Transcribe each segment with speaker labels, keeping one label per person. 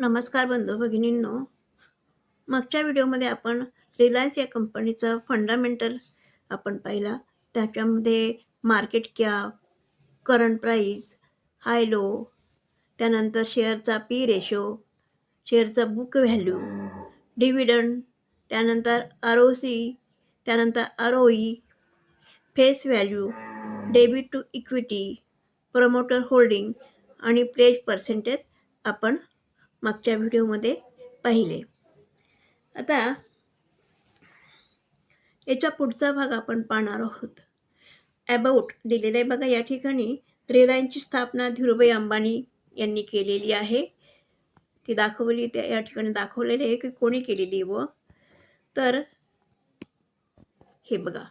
Speaker 1: नमस्कार बंधू भगिनींनो. मागच्या व्हिडिओमध्ये आपण रिलायन्स या कंपनीचं फंडामेंटल आपण पाहिला. त्याच्यामध्ये market cap current price high low त्यानंतर शेअरचा पी रेशो शेअरचा बुक व्हॅल्यू डिव्हिडंड त्यानंतर आर ओ सी त्यानंतर R O E face value debit to equity promoter holding आणि प्लेज पर्सेंटेज आपण मागच्या व्हिडिओमध्ये पाहिले. आता याचा पुढचा भाग आपण पाहणार आहोत. अबाउट दिलेला आहे बघा या ठिकाणी रिलायन्सची स्थापना धीरुभाई अंबानी यांनी केलेली आहे. ती दाखवली त्या या ठिकाणी दाखवलेली आहे की कोणी केलेली व तर हे बघा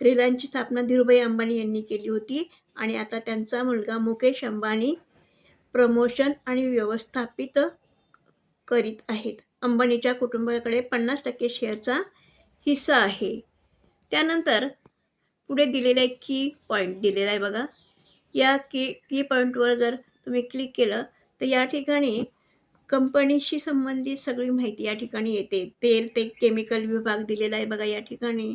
Speaker 1: रिलायन्सची स्थापना धीरुभाई अंबानी यांनी केली होती आणि आता त्यांचा मुलगा मुकेश अंबानी प्रमोशन आणि व्यवस्थापित करीत आहेत. अंबानीच्या कुटुंबाकडे पन्नास टक्के शेअरचा हिस्सा आहे. त्यानंतर पुढे दिलेला एक की पॉईंट दिलेला आहे बघा. या की की पॉईंटवर जर तुम्ही क्लिक केलं तर या ठिकाणी कंपनीशी संबंधित सगळी माहिती या ठिकाणी येते. तेल ते केमिकल विभाग दिलेला आहे बघा या ठिकाणी.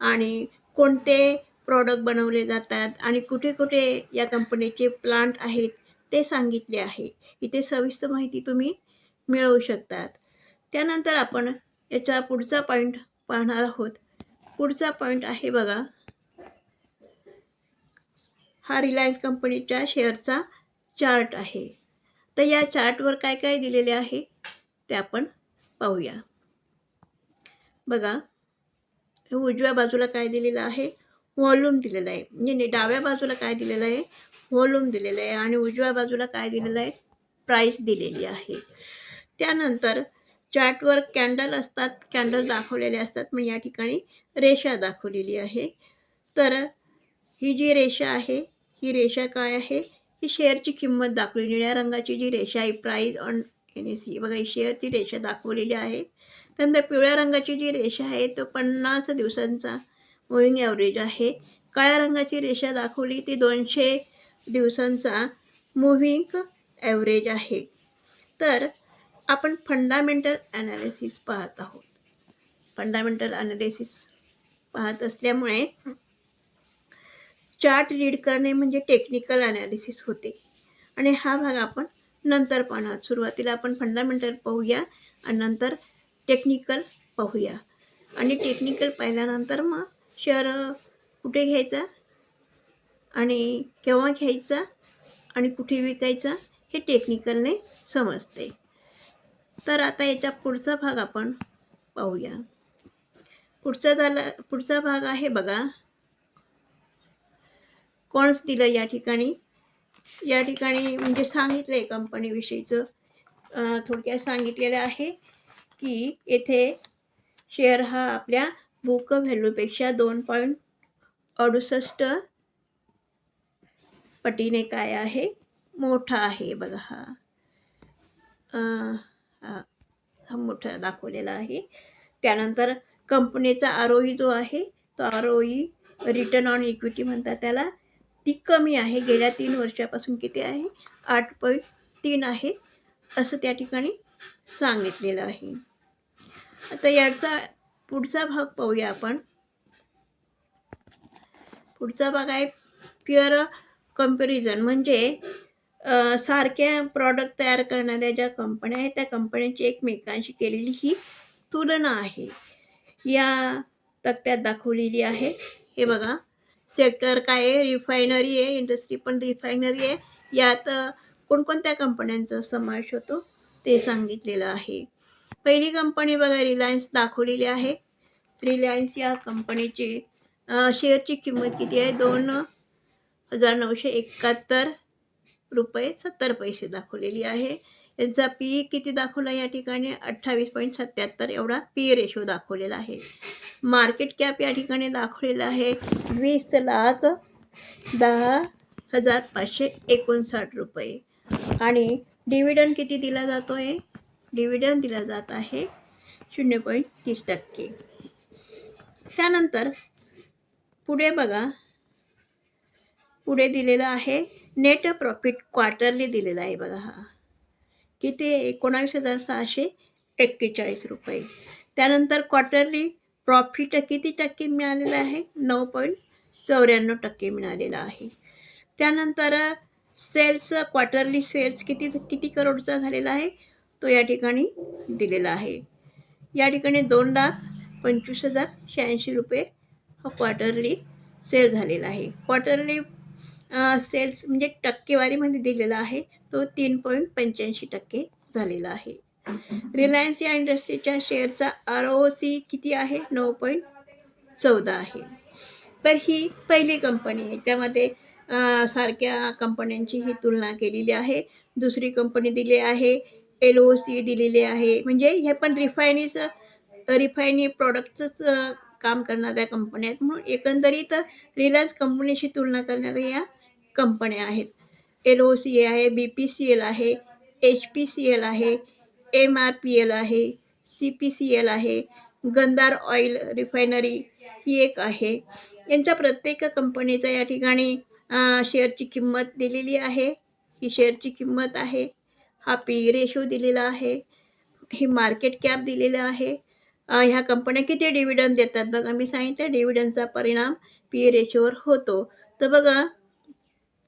Speaker 1: आणि कोणते प्रॉडक्ट बनवले जातात आणि कुठे कुठे या कंपनीचे प्लांट आहेत ते सांगितले आहे. इथे सविस्तर माहिती तुम्ही मिळवू शकतात. त्यानंतर आपण याचा पुढचा पॉईंट पाहणार आहोत. पुढचा पॉईंट आहे बघा. हा रिलायन्स कंपनीच्या शेअरचा चार्ट आहे. तर या चार्टवर काय काय दिलेले आहे ते आपण पाहूया. बघा. उजव्या बाजूला काय दिलेलं आहे? व्हॉल्यूम दिलेलं आहे. म्हणजे डाव्या बाजूला काय दिलेलं आहे? व्हॉल्यूम दिलेलं आहे आणि उजव्या बाजूला काय दिलेलं आहे? प्राईस दिलेली आहे. त्यानंतर चार्टवर कॅन्डल असतात कॅन्डल दाखवलेले असतात. म्हणजे या ठिकाणी रेषा दाखवलेली आहे. तर ही जी रेषा आहे ही रेषा काय आहे? ही शेअरची किंमत दाखवली. निळ्या रंगाची जी रेषा आहे price on N S C बघा ही शेअरची रेषा दाखवलेली आहे. त्यानंतर पिवळ्या रंगाची जी रेषा आहे तो पन्नास दिवसांचा मूविंग ॲव्हरेज आहे. काळ्या रंगाची रेषा दाखवली ती दोनशे दिवसांचा मूव्हिंग ॲव्हरेज आहे. तर आपण फंडामेंटल ॲनालिसिस पाहत आहोत. फंडामेंटल ॲनालिसिस पाहत असल्यामुळे चार्ट रीड करणे म्हणजे टेक्निकल ॲनालिसिस होते. आणि हा भाग आपण नंतर पाहणार सुरुवातीला आपण फंडामेंटल पाहूया आणि नंतर टेक्निकल पाहूया. आणि टेक्निकल पाहिल्यानंतर मग शेअर कुठे घ्यायचा? आणि केव्हा घ्यायचा? आणि कुठे विकायचा? हे टेक्निकलने समजते. तर आता याच्या पुढचा भाग आपण पाहूया. पुढचा झाला पुढचा भाग आहे बघा. कॉन्स दिलं या ठिकाणी. या ठिकाणी म्हणजे सांगितलं आहे कंपनीविषयीचं थोडक्यात सांगितलेलं आहे की येथे शेअर हा आपल्या बुक व्हॅल्यूपेक्षा दोन पॉईंट अडुसष्ट पटीने काय आहे? मोठा आहे बघा हा. हा हा मोठा दाखवलेला आहे. त्यानंतर कंपनीचा आरोही जो आहे तो आरोही रिटर्न ऑन इक्विटी म्हणतात त्याला. ती कमी आहे. गेल्या तीन वर्षापासून किती आहे? आठ पॉईंट तीन आहे असं त्या ठिकाणी सांगितलेलं आहे. आता याचा पुढचा भाग पाहूया आपण. पुढचा भाग आहे प्युअर कंपॅरिझन म्हणजे सारख्या प्रॉडक्ट तयार करणाऱ्या ज्या कंपन्या आहेत त्या कंपन्यांची एकमेकांशी केलेली ही तुलना आहे. या तक्त्यात दाखवलेली आहे. हे बघा. सेक्टर काय आहे? रिफायनरी आहे. इंडस्ट्री पण रिफायनरी आहे. यात कोणकोणत्या कंपन्यांचा समावेश होतो? ते सांगितलेलं आहे. पहिली कंपनी बघा रिलायन्स दाखवलेली आहे. रिलायन्स या कंपनीची शेअरची किंमत किती आहे? दोन हजार नऊशे एकाहत्तर रुपये सत्तर पैसे दाखवलेली आहे. यांचा पी किती दाखवला या ठिकाणी? अठ्ठावीस पॉईंट सत्याहत्तर एवढा पी रेशो दाखवलेला आहे. मार्केट कॅप या ठिकाणी दाखवलेला आहे. वीस लाख दहा हजार पाचशे एकोणसाठ रुपये. आणि डिव्हिडंड किती दिला जातो आहे डिव्हिडंड दिला जात आहे शून्य पॉईंट तीस टक्के. त्यानंतर पुढे बघा. पुढे दिलेलं आहे नेट प्रॉफिट क्वार्टरली दिलेला आहे बघा हा. किती एकोणावीस हजार सहाशे एक्केचाळीस रुपये. त्यानंतर क्वार्टरली प्रॉफिट किती टक्के मिळालेलं आहे? नऊ पॉईंट चौऱ्याण्णव टक्के मिळालेलं आहे. त्यानंतर सेल्स क्वार्टरली सेल्स किती किती करोडचा झालेला आहे? तो या ठिकाणी दिलेला आहे. या ठिकाणी दोन लाख पंचवीस हजार शहाऐंशी रुपये हा क्वार्टरली सेल झालेला आहे. क्वार्टरली सेल्स म्हणजे टक्केवारीमध्ये दिलेला आहे. तो तीन पॉईंट पंच्याऐंशी टक्के झालेला आहे. रिलायन्स या इंडस्ट्रीच्या शेअरचा आर ओ सी किती आहे? नऊ पॉईंट चौदा आहे. तर ही पहिली कंपनी आहे. त्यामध्ये सारख्या कंपन्यांची ही तुलना केलेली आहे. दुसरी कंपनी दिली आहे. एल ओ सी दिलेली आहे. म्हणजे हे पण रिफायनीचं रिफायनी प्रॉडक्टचंच काम करणाऱ्या कंपन्या आहेत. म्हणून एकंदरीत रिलायन्स कंपनीशी तुलना करणाऱ्या या कंपन्या आहेत. एल ओ सी आहे बी पी सी एल आहे एच पी सी एल आहे एम आर पी एल आहे सी पी सी एल आहे गंधार ऑइल रिफायनरी ही एक आहे. यांच्या प्रत्येक कंपनीचा या ठिकाणी शेअरची किंमत दिलेली आहे. ही शेअरची किंमत आहे. हा पी रेशो दिलेला आहे. हे मार्केट कॅप दिलेलं आहे. ह्या कंपन्या किती डिव्हिडंड देतात? बघा मी सांगितलं डिव्हिडंडचा परिणाम पी रेशोवर होतो. तर बघा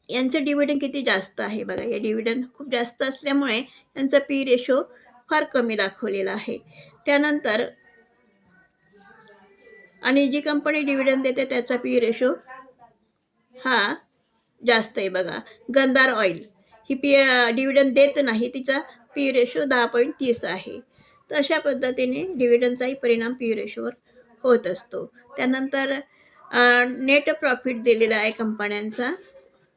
Speaker 1: यांचं डिव्हिडंड किती जास्त आहे? बघा हे डिव्हिडंड खूप जास्त असल्यामुळे यांचा पी रेशो फार कमी दाखवलेला आहे. त्यानंतर आणि जी कंपनी डिव्हिडंड देते त्याचा पी रेशो हा जास्त आहे. बघा गंधार ऑइल ही पी डिव्हिडंड देत नाही तिचा पी रेशो दहा पॉईंट तीस आहे. तर अशा पद्धतीने डिव्हिडंडचाही परिणाम पी रेशोवर होत असतो. त्यानंतर नेट प्रॉफिट दिलेला आहे कंपन्यांचा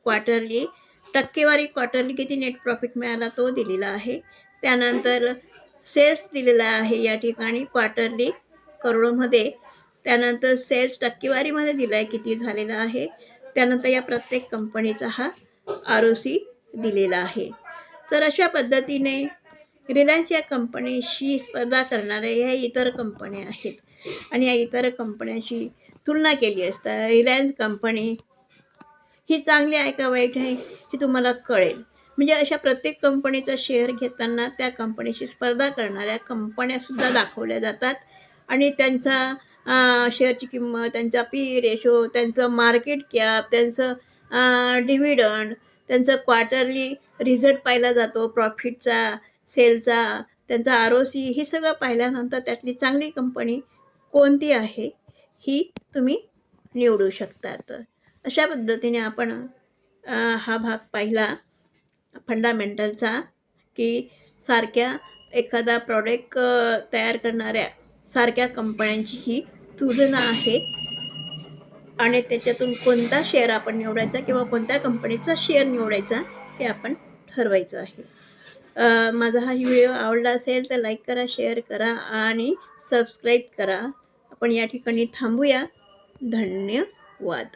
Speaker 1: क्वार्टरली टक्केवारी क्वार्टरली किती नेट प्रॉफिट मिळाला तो दिलेला आहे. त्यानंतर सेल्स दिलेला आहे या ठिकाणी क्वार्टरली करोडोमध्ये. त्यानंतर सेल्स टक्केवारीमध्ये दिला आहे किती झालेला आहे. त्यानंतर या प्रत्येक कंपनीचा हा आर ओ सी दिलेला आहे. तर अशा पद्धतीने रिलायन्स या कंपनीशी स्पर्धा करणाऱ्या ह्या इतर कंपन्या आहेत. आणि या इतर कंपन्यांशी तुलना केली असता रिलायन्स कंपनी ही चांगली आहे का वाईट आहे हे तुम्हाला कळेल. म्हणजे अशा प्रत्येक कंपनीचा शेअर घेताना त्या कंपनीशी स्पर्धा करणाऱ्या कंपन्यासुद्धा दाखवल्या जातात. आणि त्यांचा शेअरची किंमत त्यांचा पी रेशो त्यांचं मार्केट कॅप त्यांचं डिव्हिडंड त्यांचं क्वार्टरली रिझल्ट पाहिला जातो प्रॉफिटचा सेलचा त्यांचा आर ओ सी हे सगळं पाहिल्यानंतर त्यातली चांगली कंपनी कोणती आहे ही तुम्ही निवडू शकतात. अशा पद्धतीने आपण हा भाग पाहिला फंडामेंटलचा की सारख्या एखादा प्रॉडक्ट तयार करणाऱ्या सारख्या कंपन्यांची ही तुलना आहे. आणि त्याच्यातून कोणता शेअर आपण निवडायचा किंवा कोणत्या कंपनीचा शेअर निवडायचा हे आपण ठरवायचं आहे. माझा हा व्हिडिओ आवडला असेल तर लाईक करा शेअर करा आणि सबस्क्राईब करा. आपण या ठिकाणी थांबूया. धन्यवाद.